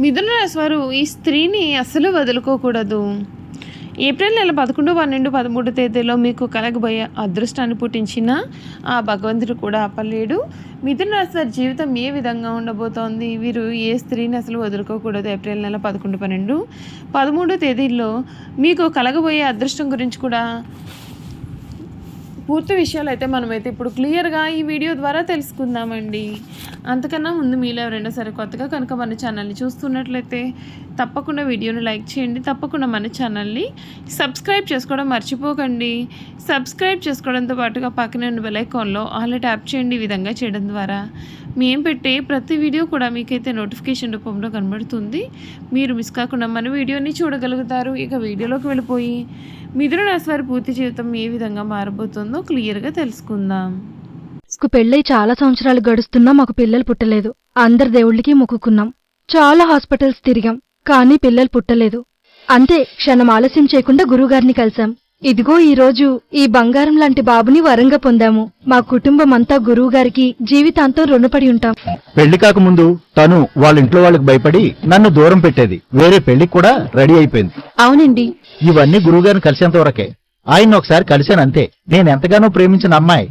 మిథున రాశి వారు ఈ స్త్రీని అస్సలు వదులుకోకూడదు. ఏప్రిల్ నెల పదకొండు పన్నెండు పదమూడు తేదీలో మీకు కలగబోయే అదృష్టాన్ని పుట్టించిన ఆ భగవంతుడు కూడా ఆపలేడు. మిథున రాశి వారి జీవితం ఏ విధంగా ఉండబోతోంది? వీరు ఏ స్త్రీని అసలు వదులుకోకూడదు ఏప్రిల్ నెల పదకొండు పన్నెండు. పదమూడు తేదీల్లో మీకు కలగబోయే అదృష్టం గురించి కూడా పూర్తి విషయాలు అయితే మనమైతే ఇప్పుడు క్లియర్గా ఈ వీడియో ద్వారా తెలుసుకుందామండి. అంతకన్నా ముందు మీలో ఎవరైనా సరే కొత్తగా కనుక మన ఛానల్ని చూస్తున్నట్లయితే తప్పకుండా వీడియోని లైక్ చేయండి. తప్పకుండా మన ఛానల్ని సబ్స్క్రైబ్ చేసుకోవడం మర్చిపోకండి. సబ్స్క్రైబ్ చేసుకోవడంతో పాటుగా పక్కనే ఉన్న బెల్ ఐకాన్లో ఆల్ ట్యాప్ చేయండి ఈ విధంగా చేయడం ద్వారా. మేము పెట్టే ప్రతి వీడియో కూడా మీకైతే నోటిఫికేషన్ రూపంలో కనబడుతుంది. మీరు మిస్ కాకుండా మన వీడియోని చూడగలుగుతారు. ఇక వీడియోలోకి వెళ్ళిపోయి మిథున రాశి వారి పూర్తి జీవితం ఏ విధంగా మారబోతుందో క్లియర్గా తెలుసుకుందాం. కు పెళ్ళై చాలా సంవత్సరాలు గడుస్తున్నా మాకు పిల్లలు పుట్టలేదు. అందరి దేవుళ్ళకి మొక్కుకున్నాం. చాలా హాస్పిటల్స్ తిరిగాం కానీ పిల్లలు పుట్టలేదు. అంతే క్షణం ఆలస్యం చేయకుండా గురువుగారిని కలిశాం. ఇదిగో ఈ రోజు ఈ బంగారం లాంటి బాబుని వరంగా పొందాము. మా కుటుంబం అంతా గురువుగారికి జీవితాంతం రుణపడి ఉంటాం. పెళ్ళి కాకముందు తను వాళ్ళ ఇంట్లో వాళ్ళకి భయపడి నన్ను దూరం పెట్టేది. వేరే పెళ్ళికి కూడా రెడీ అయిపోయింది. అవునండి. ఇవన్నీ గురువుగారిని కలిసేంత వరకే. ఆయన ఒకసారి కలిశాను అంతే. నేను ఎంతగానో ప్రేమించిన అమ్మాయి.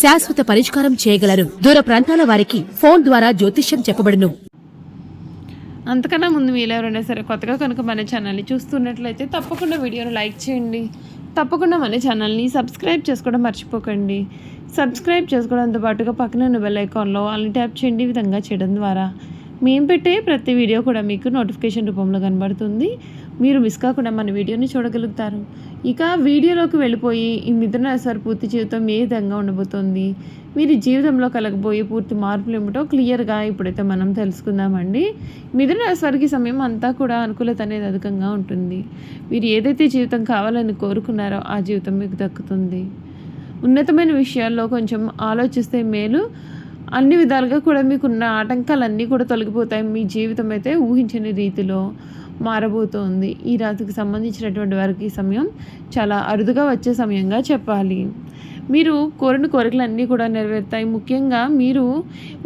శాశ్వత పరిష్కారం చేయగలరు. దూర ప్రాంతాల వారికి ఫోన్ ద్వారా జ్యోతిష్యం చెప్పబడును. అంతకన్నా ముందు మీరు ఎవరైనా సరే కొత్తగా కనుక మన ఛానల్ని చూస్తున్నట్లయితే తప్పకుండా వీడియోను లైక్ చేయండి. తప్పకుండా మన ఛానల్ని సబ్స్క్రైబ్ చేసుకోవడం మర్చిపోకండి. సబ్స్క్రైబ్ చేసుకోవడంతో పాటుగా పక్కన బెల్ ఐకాన్లో అల్ని ట్యాప్ చేయండి విధంగా చేయడం ద్వారా. మేము పెట్టే ప్రతి వీడియో కూడా మీకు నోటిఫికేషన్ రూపంలో కనబడుతుంది. మీరు మిస్ కాకుండా మన వీడియోని చూడగలుగుతారు. ఇక వీడియోలోకి వెళ్ళిపోయి ఈ మిథున రాశివారి పూర్తి జీవితం ఏ విధంగా ఉండబోతోంది? మీరు జీవితంలో కలగబోయే పూర్తి మార్పులు ఏమిటో క్లియర్గా ఇప్పుడైతే మనం తెలుసుకుందామండి. మిథున రాశివారికి సమయం అంతా కూడా అనుకూలత అనేది అధికంగా ఉంటుంది. మీరు ఏదైతే జీవితం కావాలని కోరుకున్నారో ఆ జీవితం మీకు దక్కుతుంది. ఉన్నతమైన విషయాల్లో కొంచెం ఆలోచిస్తే మేలు. అన్ని విధాలుగా కూడా మీకున్న ఆటంకాలన్నీ కూడా తొలగిపోతాయి. మీ జీవితం అయితే ఊహించని రీతిలో. మారబోతోంది. ఈ రాశికి సంబంధించినటువంటి వారికి ఈ సమయం చాలా అరుదుగా వచ్చే సమయంగా చెప్పాలి. మీరు కోరిన కోరికలన్నీ కూడా నెరవేరుతాయి. ముఖ్యంగా మీరు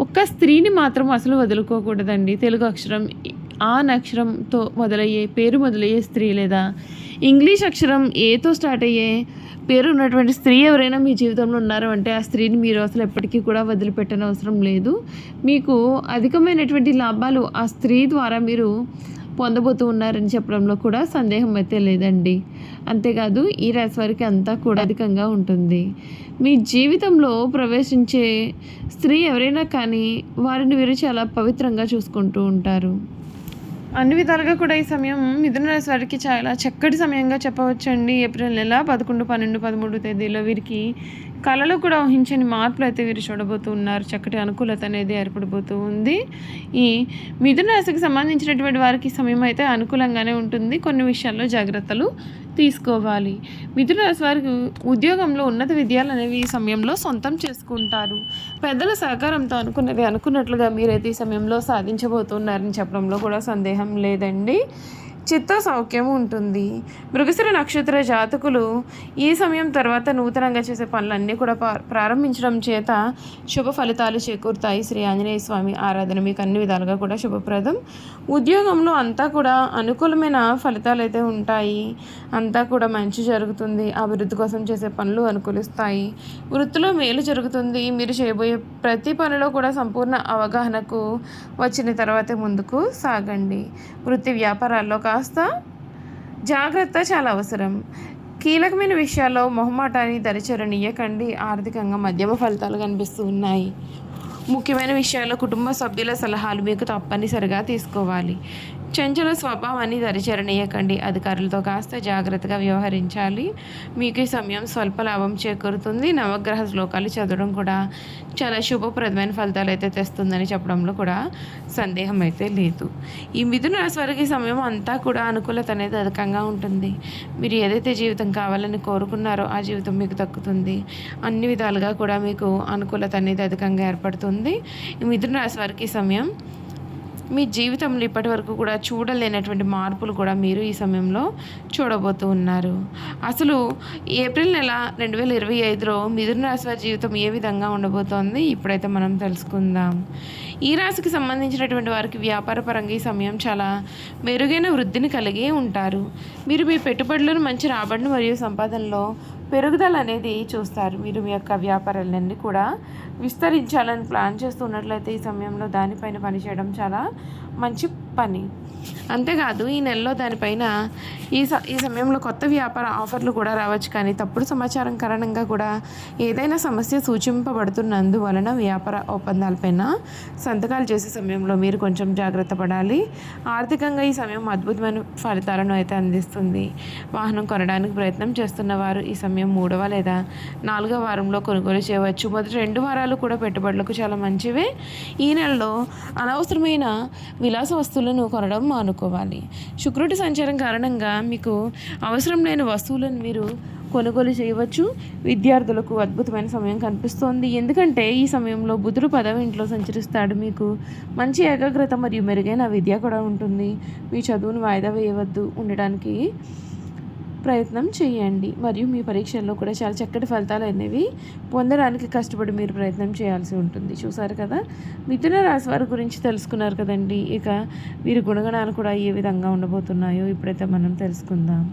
ఒక్క స్త్రీని మాత్రం అసలు వదులుకోకూడదండి. తెలుగు అక్షరం ఆ అక్షరంతో మొదలయ్యే పేరు మొదలయ్యే స్త్రీ లేదా ఇంగ్లీష్ అక్షరం ఏతో స్టార్ట్ అయ్యే పేరు ఉన్నటువంటి స్త్రీ ఎవరైనా మీ జీవితంలో ఉన్నారు అంటే ఆ స్త్రీని మీరు అసలు ఎప్పటికీ కూడా వదిలిపెట్టని అవసరం లేదు. మీకు అధికమైనటువంటి లాభాలు ఆ స్త్రీ ద్వారా మీరు పొందబోతూ ఉన్నారని చెప్పడంలో కూడా సందేహం అయితే లేదండి. అంతేకాదు ఈ రాశి వారికి అంతా కూడా అధికంగా ఉంటుంది. మీ జీవితంలో ప్రవేశించే స్త్రీ ఎవరైనా కానీ వారిని వీరు చాలా పవిత్రంగా చూసుకుంటూ ఉంటారు. అన్ని విధాలుగా కూడా ఈ సమయం మిథున రాశి వారికి చాలా చక్కటి సమయంగా చెప్పవచ్చండి. ఏప్రిల్ నెల పదకొండు పన్నెండు పదమూడు తేదీలో వీరికి కళలో కూడా ఊహించని మార్పులు అయితే వీరు చూడబోతూ ఉన్నారు చక్కటి అనుకూలత అనేది ఏర్పడిపోతూ ఉంది. ఈ మిథున రాశికి సంబంధించినటువంటి వారికి సమయం అయితే అనుకూలంగానే ఉంటుంది. కొన్ని విషయాల్లో జాగ్రత్తలు తీసుకోవాలి. మిథున రాశి వారికి ఉద్యోగంలో ఉన్నత విద్యాలు అనేవి ఈ సమయంలో సొంతం చేసుకుంటారు. పెద్దల సహకారంతో అనుకున్నది అనుకున్నట్లుగా మీరైతే ఈ సమయంలో సాధించబోతున్నారని చెప్పడంలో కూడా సందేహం లేదండి. చిత్త సౌఖ్యం ఉంటుంది. మృగశిర నక్షత్ర జాతకులు ఈ సమయం తర్వాత నూతనంగా చేసే పనులన్నీ కూడా పా- ప్రారంభించడం చేత శుభ ఫలితాలు చేకూరుతాయి. శ్రీ ఆంజనేయ స్వామి ఆరాధన మీకు అన్ని విధాలుగా కూడా శుభప్రదం. ఉద్యోగంలో అంతా కూడా అనుకూలమైన ఫలితాలు అయితే ఉంటాయి. అంతా కూడా మంచి జరుగుతుంది. అభివృద్ధి కోసం చేసే పనులు అనుకూలిస్తాయి. వృత్తిలో మేలు జరుగుతుంది. మీరు చేయబోయే ప్రతి పనిలో కూడా సంపూర్ణ అవగాహనకు వచ్చిన తర్వాతే ముందుకు సాగండి. వృత్తి వ్యాపారాల్లో కాస్త జాగ్రత్త చాలా అవసరం. కీలకమైన విషయాల్లో మొహమాటాన్ని దరిచరనీయకండి. ఆర్థికంగా మధ్యమ ఫలితాలు కనిపిస్తూ ఉన్నాయి. ముఖ్యమైన విషయాల్లో కుటుంబ సభ్యుల సలహాలు మీకు తప్పనిసరిగా తీసుకోవాలి. చంచల స్వభావాన్ని దరిచరణీయకండి అధికారులతో కాస్త జాగ్రత్తగా వ్యవహరించాలి. మీకు ఈ సమయం స్వల్ప లాభం చేకూరుతుంది. నవగ్రహ శ్లోకాలు చదవడం కూడా చాలా శుభప్రదమైన ఫలితాలు అయితే తెస్తుందని చెప్పడంలో కూడా సందేహం అయితే లేదు. ఈ మిథున రాశి వారికి సమయం అంతా కూడా అనుకూలత అనేది అధికంగా ఉంటుంది. మీరు ఏదైతే జీవితం కావాలని కోరుకున్నారో ఆ జీవితం మీకు దక్కుతుంది. అన్ని విధాలుగా కూడా మీకు అనుకూలత అనేది అధికంగా ఏర్పడుతుంది. ఈ మిథున రాశి వారికి సమయం మీ జీవితంలో ఇప్పటి వరకు కూడా చూడలేనటువంటి మార్పులు కూడా మీరు ఈ సమయంలో చూడబోతూ ఉన్నారు. అసలు ఏప్రిల్ నెల రెండు వేల ఇరవై ఐదులో మిథున రాశి వారి జీవితం ఏ విధంగా ఉండబోతోంది? ఇప్పుడైతే మనం తెలుసుకుందాం. ఈ రాశికి సంబంధించినటువంటి వారికి వ్యాపార పరంగా ఈ సమయం చాలా మెరుగైన వృద్ధిని కలిగి ఉంటారు. మీరు మీ పెట్టుబడులను మంచి రాబడిని మరియు సంపాదనలో పెరుగుదల అనేది చూస్తారు. మీరు మీ యొక్క వ్యాపారాలన్నీ కూడా విస్తరించాలని ప్లాన్ చేస్తున్నట్లయితే ఈ సమయంలో దానిపైన పనిచేయడం చాలా మంచి పని. అంతేకాదు ఈ నెలలో దానిపైన ఈ స ఈ సమయంలో కొత్త వ్యాపార ఆఫర్లు కూడా రావచ్చు. కానీ తప్పుడు సమాచారం కారణంగా కూడా ఏదైనా సమస్య సూచింపబడుతున్నందువలన వ్యాపార ఒప్పందాలపైన సంతకాలు చేసే సమయంలో మీరు కొంచెం జాగ్రత్త పడాలి. ఆర్థికంగా ఈ సమయం అద్భుతమైన ఫలితాలను అయితే అందిస్తుంది. వాహనం కొనడానికి ప్రయత్నం చేస్తున్న వారు ఈ సమయం మూడవ లేదా నాలుగవ వారంలో కొనుగోలు చేయవచ్చు. మొదటి రెండు వారాలు కూడా పెట్టుబడులకు చాలా మంచివే. ఈ నెలలో అనవసరమైన విలాస వస్తువులు వస్తువులను కొనడం మానుకోవాలి. శుక్రుడి సంచారం కారణంగా మీకు అవసరం లేని వస్తువులను మీరు కొనుగోలు చేయవచ్చు. విద్యార్థులకు అద్భుతమైన సమయం కనిపిస్తోంది. ఎందుకంటే ఈ సమయంలో బుధుడు పదవి ఇంట్లో సంచరిస్తాడు. మీకు మంచి ఏకాగ్రత మరియు మెరుగైన విద్య కూడా ఉంటుంది. మీ చదువును వాయిదా వేయవద్దు. ఉండడానికి ప్రయత్నం చేయండి. మరియు మీ పరీక్షల్లో కూడా చాలా చక్కటి ఫలితాలు అనేవి పొందడానికి కష్టపడి మీరు ప్రయత్నం చేయాల్సి ఉంటుంది. చూసారు కదా? మిథున రాశి వారి గురించి తెలుసుకున్నారు కదండి. ఇక వీరి గుణగణాలు కూడా ఏ విధంగా ఉండబోతున్నాయో ఇప్పుడైతే మనం తెలుసుకుందాం.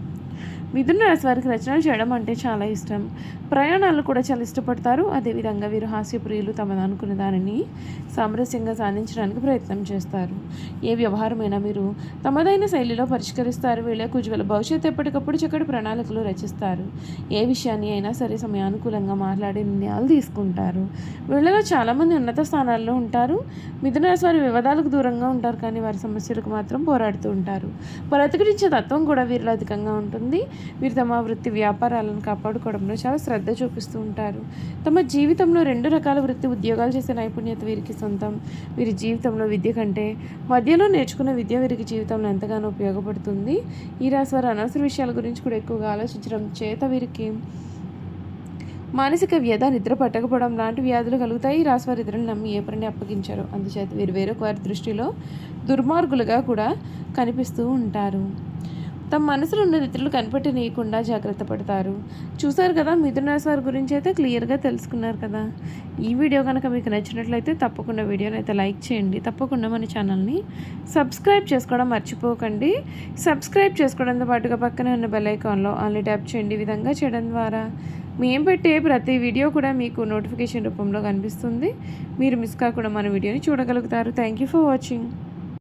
మిథున రాశి వారికి రచనలు చేయడం అంటే చాలా ఇష్టం. ప్రయాణాలు కూడా చాలా ఇష్టపడతారు. అదేవిధంగా వీరు హాస్యప్రియులు తమను అనుకున్న దానిని సామరస్యంగా సాధించడానికి ప్రయత్నం చేస్తారు. ఏ వ్యవహారమైనా మీరు తమదైన శైలిలో పరిష్కరిస్తారు. వీళ్ళకు ఉజ్వల భవిష్యత్తు ఎప్పటికప్పుడు చక్కటి ప్రణాళికలు రచిస్తారు. ఏ విషయాన్ని అయినా సరే సమయానుకూలంగా మాట్లాడే నిర్ణయాలు తీసుకుంటారు. వీళ్ళలో చాలామంది ఉన్నత స్థానాల్లో ఉంటారు. మిథున రాశి వారి వివాదాలకు దూరంగా ఉంటారు. కానీ వారి సమస్యలకు మాత్రం పోరాడుతూ ఉంటారు. ప్రతిఘటించే తత్వం కూడా వీరిలో అధికంగా ఉంటుంది. వీరు తమ వృత్తి వ్యాపారాలను కాపాడుకోవడంలో చాలా శ్రద్ధ చూపిస్తూ ఉంటారు. తమ జీవితంలో రెండు రకాల వృత్తి ఉద్యోగాలు చేసే నైపుణ్యత వీరికి సొంతం. వీరి జీవితంలో విద్య కంటే మధ్యలో నేర్చుకున్న విద్య వీరికి జీవితంలో ఎంతగానో ఉపయోగపడుతుంది. ఈ రాశి వారు అనవసర విషయాల గురించి కూడా ఎక్కువగా ఆలోచించడం చేత వీరికి మానసిక వ్యధ నిద్ర పట్టకపోవడం లాంటి వ్యాధులు కలుగుతాయి. ఈ రాశి వారి నమ్మి ఏ పనిని అప్పగించారు. అందుచేత వీరు వేరొక వారి దృష్టిలో దుర్మార్గులుగా కూడా కనిపిస్తూ ఉంటారు. తమ మనసులో ఉన్న ఇతరులు కనిపెట్టనీయకుండా జాగ్రత్త పడతారు. చూసారు కదా మిథున రాశి వారి గురించి అయితే క్లియర్గా తెలుసుకున్నారు కదా. ఈ వీడియో కనుక మీకు నచ్చినట్లయితే తప్పకుండా వీడియోని అయితే లైక్ చేయండి. తప్పకుండా మన ఛానల్ని సబ్స్క్రైబ్ చేసుకోవడం మర్చిపోకండి. సబ్స్క్రైబ్ చేసుకోవడంతో పాటుగా పక్కనే ఉన్న బెల్ ఐకాన్లో ఆన్లీ ట్యాప్ చేయండి. విధంగా చేయడం ద్వారా మేము పెట్టే ప్రతి వీడియో కూడా మీకు నోటిఫికేషన్ రూపంలో కనిపిస్తుంది. మీరు మిస్ కాకుండా మన వీడియోని చూడగలుగుతారు. Thank you for watching